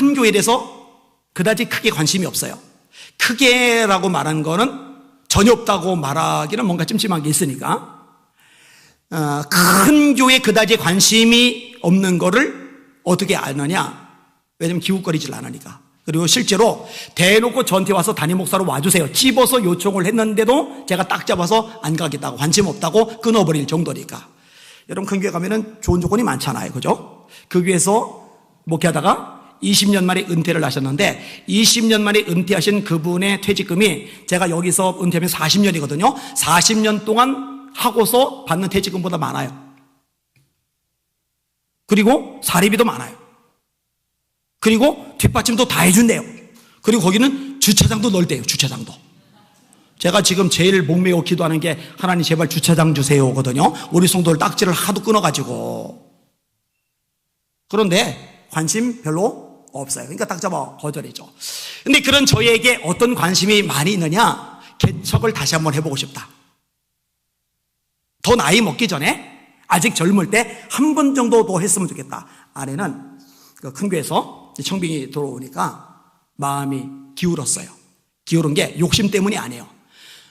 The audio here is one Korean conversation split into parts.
큰 교회에 대해서 그다지 크게 관심이 없어요. 크게라고 말하는 거는 전혀 없다고 말하기는 뭔가 찜찜한 게 있으니까. 어, 큰 교회에 그다지 관심이 없는 거를 어떻게 아느냐? 왜냐면 기웃거리질 않으니까. 그리고 실제로 대놓고 저한테 와서 담임 목사로 와주세요. 집어서 요청을 했는데도 제가 딱 잡아서 안 가겠다고 관심 없다고 끊어버릴 정도니까. 여러분 큰 교회 가면은 좋은 조건이 많잖아요. 그죠? 그 교회에서 목회하다가 20년 만에 은퇴를 하셨는데 20년 만에 은퇴하신 그분의 퇴직금이 제가 여기서 은퇴하면 40년이거든요. 40년 동안 하고서 받는 퇴직금보다 많아요. 그리고 사례비도 많아요. 그리고 뒷받침도 다 해준대요. 그리고 거기는 주차장도 넓대요. 주차장도. 제가 지금 제일 목매어 기도하는 게 하나님 제발 주차장 주세요거든요. 우리 성도를 딱지를 하도 끊어가지고. 그런데 관심 별로 없어요. 그러니까 딱 잡아 거절이죠. 근데 그런 저에게 어떤 관심이 많이 있느냐? 개척을 다시 한번 해보고 싶다. 더 나이 먹기 전에 아직 젊을 때 한 번 정도 더 했으면 좋겠다. 아내는 그큰 교회에서 청빙이 들어오니까 마음이 기울었어요. 기울은 게 욕심 때문이 아니에요.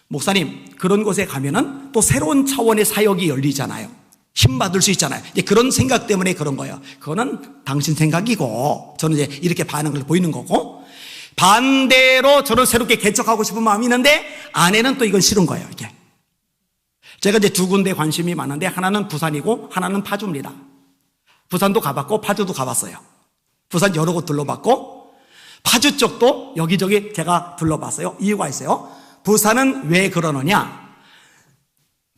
목사님, 그런 곳에 가면은 또 새로운 차원의 사역이 열리잖아요. 힘 받을 수 있잖아요. 이제 그런 생각 때문에 그런 거예요. 그거는 당신 생각이고, 저는 이제 이렇게 반응을 보이는 거고, 반대로 저는 새롭게 개척하고 싶은 마음이 있는데, 아내는 또 이건 싫은 거예요, 이게. 제가 이제 두 군데 관심이 많은데, 하나는 부산이고, 하나는 파주입니다. 부산도 가봤고, 파주도 가봤어요. 부산 여러 곳 둘러봤고, 파주 쪽도 여기저기 제가 둘러봤어요. 이유가 있어요. 부산은 왜 그러느냐?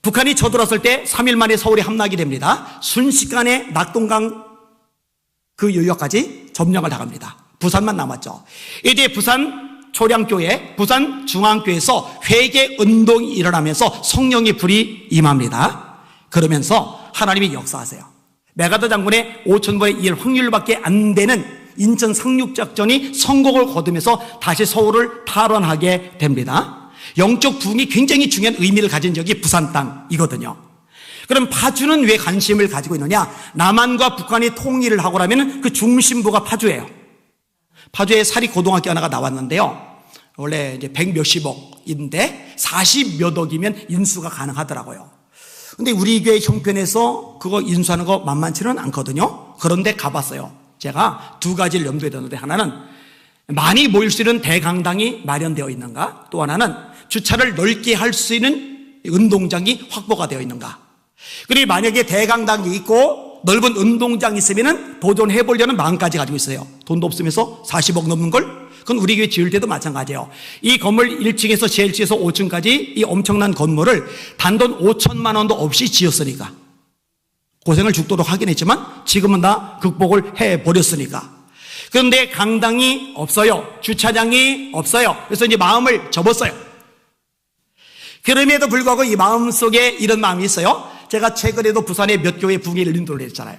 북한이 쳐들었을 때 3일 만에 서울에 함락이 됩니다. 순식간에 낙동강 그 유역까지 점령을 당합니다. 부산만 남았죠. 이제 부산 초량교회, 부산 중앙교회에서 회개 운동이 일어나면서 성령의 불이 임합니다. 그러면서 하나님이 역사하세요. 메가더 장군의 5천분의 1 확률밖에 안 되는 인천 상륙작전이 성공을 거두면서 다시 서울을 탈환하게 됩니다. 영적 부흥이 굉장히 중요한 의미를 가진 적이 부산 땅이거든요. 그럼 파주는 왜 관심을 가지고 있느냐? 남한과 북한이 통일을 하고 나면 그 중심부가 파주예요. 파주에 사립고등학교 하나가 나왔는데요. 원래 이제 백 몇십억인데 40몇 억이면 인수가 가능하더라고요. 근데 우리 교회 형편에서 그거 인수하는 거 만만치는 않거든요. 그런데 가봤어요. 제가 두 가지를 염두에 뒀는데 하나는 많이 모일 수 있는 대강당이 마련되어 있는가? 또 하나는 주차를 넓게 할 수 있는 운동장이 확보가 되어 있는가? 그리고 만약에 대강당이 있고 넓은 운동장이 있으면 도전해 보려는 마음까지 가지고 있어요. 돈도 없으면서 40억 넘는 걸? 그건 우리 교회 지을 때도 마찬가지예요. 이 건물 1층에서 제1층에서 5층까지 이 엄청난 건물을 단돈 5천만 원도 없이 지었으니까. 고생을 죽도록 하긴 했지만 지금은 다 극복을 해 버렸으니까. 그런데 강당이 없어요. 주차장이 없어요. 그래서 이제 마음을 접었어요. 그럼에도 불구하고 이 마음 속에 이런 마음이 있어요. 제가 최근에도 부산에 몇 교회 부흥회를 인도를 했잖아요.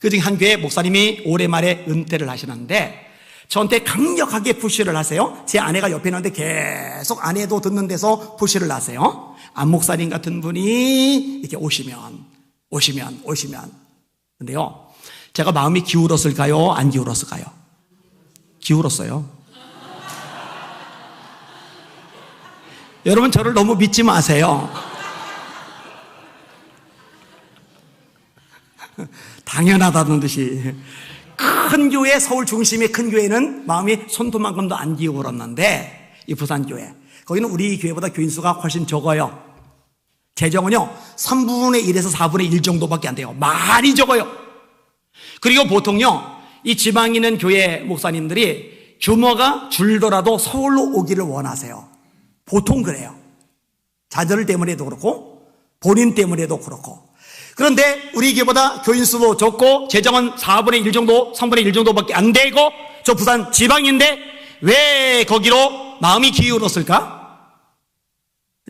그 중에 한 교회 목사님이 올해 말에 은퇴를 하시는데 저한테 강력하게 푸시를 하세요. 제 아내가 옆에 있는데 계속 아내도 듣는 데서 푸시를 하세요. 안 목사님 같은 분이 이렇게 오시면, 오시면, 오시면. 근데요, 제가 마음이 기울었을까요? 안 기울었을까요? 기울었어요. 여러분 저를 너무 믿지 마세요. 당연하다는 듯이 큰 교회 서울 중심의 큰 교회는 마음이 손톱만큼도 안 기울었는데 이 부산 교회 거기는 우리 교회보다 교인 수가 훨씬 적어요. 재정은요 3분의 1에서 4분의 1 정도밖에 안 돼요. 많이 적어요. 그리고 보통요 이 지방에 있는 교회 목사님들이 규모가 줄더라도 서울로 오기를 원하세요. 보통 그래요. 자들 때문에도 그렇고 본인 때문에도 그렇고 그런데 우리 교보다 교인 수도 적고 재정은 4분의 1 정도, 3분의 1 정도밖에 안 되고 저 부산 지방인데 왜 거기로 마음이 기울었을까?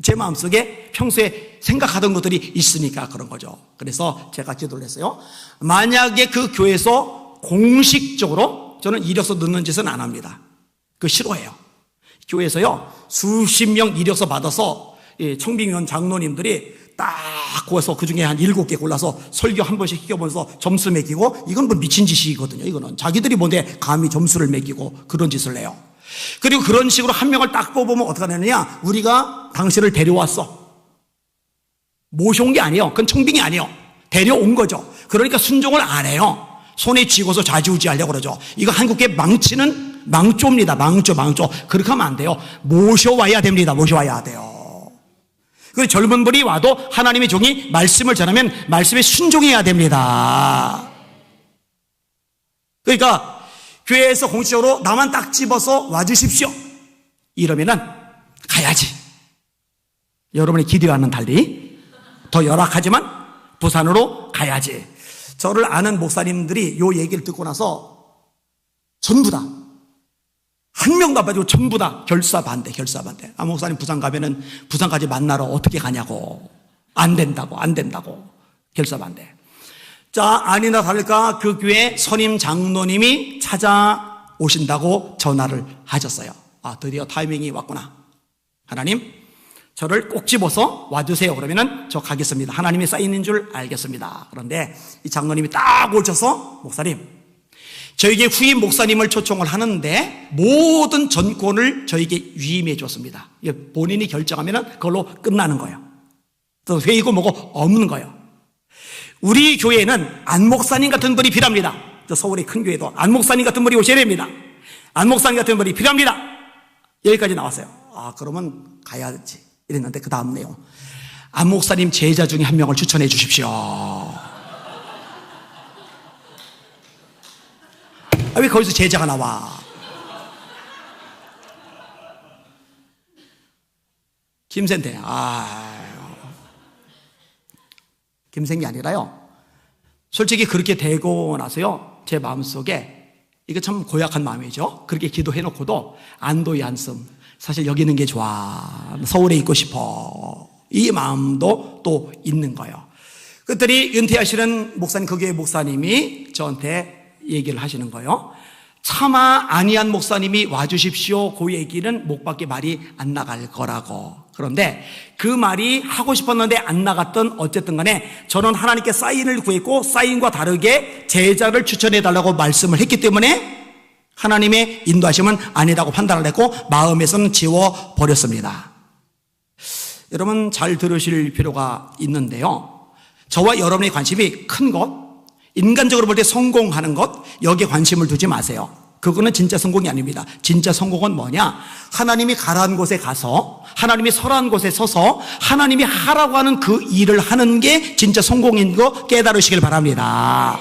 제 마음속에 평소에 생각하던 것들이 있으니까 그런 거죠. 그래서 제가 기도를 했어요. 만약에 그 교회에서 공식적으로 저는 이력서 넣는 짓은 안 합니다. 그 싫어해요. 교회에서요 수십 명 이력서 받아서 청빙위원 장로님들이 딱 구워서 그 중에 한 일곱 개 골라서 설교 한 번씩 시켜보면서 점수 매기고 이건 뭐 미친 짓이거든요. 이거는 자기들이 뭔데 감히 점수를 매기고 그런 짓을 해요. 그리고 그런 식으로 한 명을 딱 뽑으면 어떻게 되느냐? 우리가 당신을 데려왔어. 모셔온 게 아니에요. 그건 청빙이 아니에요. 데려온 거죠. 그러니까 순종을 안 해요. 손에 쥐고서 좌지우지하려고 그러죠. 이거 한국의 망치는 망조입니다. 망조, 망조. 그렇게 하면 안 돼요. 모셔와야 됩니다. 모셔와야 돼요. 그 젊은 분이 와도 하나님의 종이 말씀을 전하면 말씀에 순종해야 됩니다. 그러니까 교회에서 공식적으로 나만 딱 집어서 와주십시오. 이러면은 가야지. 여러분의 기대와는 달리 더 열악하지만 부산으로 가야지. 저를 아는 목사님들이 요 얘기를 듣고 나서 전부 다 한 명도 안 빠지고 전부 다 결사 반대, 결사 반대. 아, 목사님 부산 가면은 부산까지 만나러 어떻게 가냐고. 안 된다고, 안 된다고. 결사 반대. 자, 아니나 다를까 그 교회 선임 장로님이 찾아오신다고 전화를 하셨어요. 아, 드디어 타이밍이 왔구나. 하나님, 저를 꼭 집어서 와주세요. 그러면은 저 가겠습니다. 하나님의 사인인 줄 알겠습니다. 그런데 이 장로님이 딱 오셔서 목사님, 저에게 후임 목사님을 초청을 하는데 모든 전권을 저에게 위임해 줬습니다. 본인이 결정하면 그걸로 끝나는 거예요. 또 회의고 뭐고 없는 거예요. 우리 교회는 안 목사님 같은 분이 필요합니다. 저 서울의 큰 교회도 안 목사님 같은 분이 오셔야 됩니다. 안 목사님 같은 분이 필요합니다. 여기까지 나왔어요. 아, 그러면 가야지. 이랬는데 그 다음 내용. 안 목사님 제자 중에 한 명을 추천해 주십시오. 아, 왜 거기서 제자가 나와? 김센태, 아, 김생이 아니라요. 솔직히 그렇게 되고 나서요, 제 마음속에 이거 참 고약한 마음이죠. 그렇게 기도해 놓고도 안도의 한숨. 사실 여기 있는 게 좋아. 서울에 있고 싶어. 이 마음도 또 있는 거예요. 그들이 은퇴하시는 목사님, 그 교회 목사님이 저한테 얘기를 하시는 거예요. 차마 아니한 목사님이 와주십시오. 그 얘기는 목밖에 말이 안 나갈 거라고. 그런데 그 말이 하고 싶었는데 안 나갔던 어쨌든 간에 저는 하나님께 사인을 구했고 사인과 다르게 제자를 추천해 달라고 말씀을 했기 때문에 하나님의 인도하심은 아니라고 판단을 했고 마음에서는 지워 버렸습니다. 여러분 잘 들으실 필요가 있는데요. 저와 여러분의 관심이 큰 것, 인간적으로 볼 때 성공하는 것, 여기에 관심을 두지 마세요. 그거는 진짜 성공이 아닙니다. 진짜 성공은 뭐냐? 하나님이 가라한 곳에 가서 하나님이 서라한 곳에 서서 하나님이 하라고 하는 그 일을 하는 게 진짜 성공인 거 깨달으시길 바랍니다.